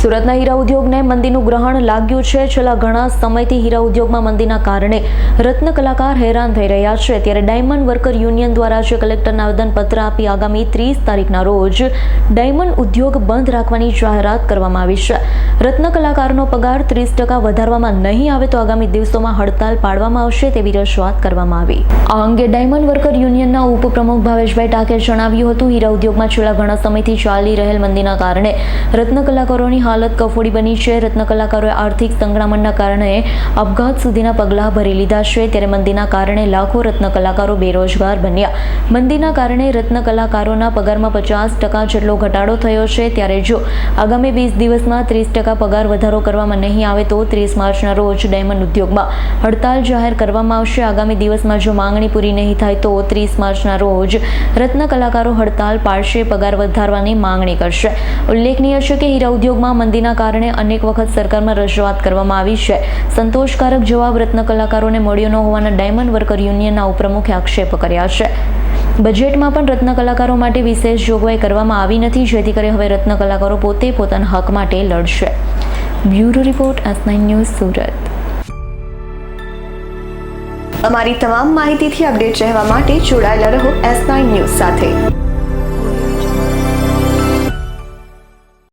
સુરતના હીરા ઉદ્યોગને મંદીનું ગ્રહણ લાગ્યું છે. છેલ્લા ઘણા સમયથી હીરા ઉદ્યોગમાં મંદીના કારણે રત્ન કલાકાર હેરાન થઈ રહ્યા છે. ત્યારે ડાયમંડ વર્કર યુનિયન દ્વારા જે કલેક્ટરને આવેદનપત્ર આપી આગામી ત્રીસ તારીખના રોજ ડાયમંડ ઉદ્યોગ બંધ રાખવાની જાહેરાત કરવામાં આવી છે. રત્ન કલાકારનો પગાર ત્રીસ ટકા વધારવામાં નહીં આવે તો આગામી દિવસોમાં હડતાલ પાડવામાં આવશે તેવી રજૂઆત કરવામાં આવી. આ અંગે ડાયમંડ વર્કર યુનિયનના ઉપપ્રમુખ ભાવેશભાઈ ટાકે જણાવ્યું હતું. હીરા ઉદ્યોગમાં છેલ્લા ઘણા સમયથી ચાલી રહેલ મંદીના કારણે રત્ન કલાકારોની હાલત કફોડી બની છે. રત્ન કલાકારોએ આર્થિક સંકળામણના કારણે અપઘાત સુધીના પગલાં ભરી લીધા છે. ત્યારે મંદીના કારણે લાખો રત્ન કલાકારો બેરોજગાર બન્યા. મંદીના કારણે રત્ન કલાકારોના પગારમાં પચાસ ટકા જેટલો ઘટાડો થયો છે. ત્યારે જો આગામી વીસ દિવસમાં ત્રીસ ટકા પગાર વધારો કરવામાં નહીં આવે તો ત્રીસ માર્ચના રોજ ડાયમંડ ઉદ્યોગમાં હડતાલ જાહેર કરવામાં આવશે. આગામી દિવસમાં જો માંગણી પૂરી નહીં થાય તો ત્રીસ માર્ચના રોજ રત્ન કલાકારો હડતાલ પાડશે, પગાર વધારવાની માંગણી કરશે. ઉલ્લેખનીય છે કે હીરા ઉદ્યોગમાં મંદીના કારણે અનેક વખત સરકારમાં રજૂઆત કરવામાં આવી છે. સંતોષકારક જવાબ રત્ન કલાકારોને મળ્યો ન હોવાના ડાયમંડ વર્કર યુનિયનના ઉપપ્રમુખે આક્ષેપ કર્યા છે. બજેટમાં પણ રત્ન કલાકારો માટે વિશેષ જોગવાઈ કરવામાં આવી નથી, જેથી કરી હવે રત્ન કલાકારો પોતે પોતાના હક માટે લડશે. Bureau report S nine news Surat. અમારી તમામ માહિતીથી અપડેટ રહેવા માટે જોડાયેલા રહો એસ નાઇન ન્યૂઝ સાથે.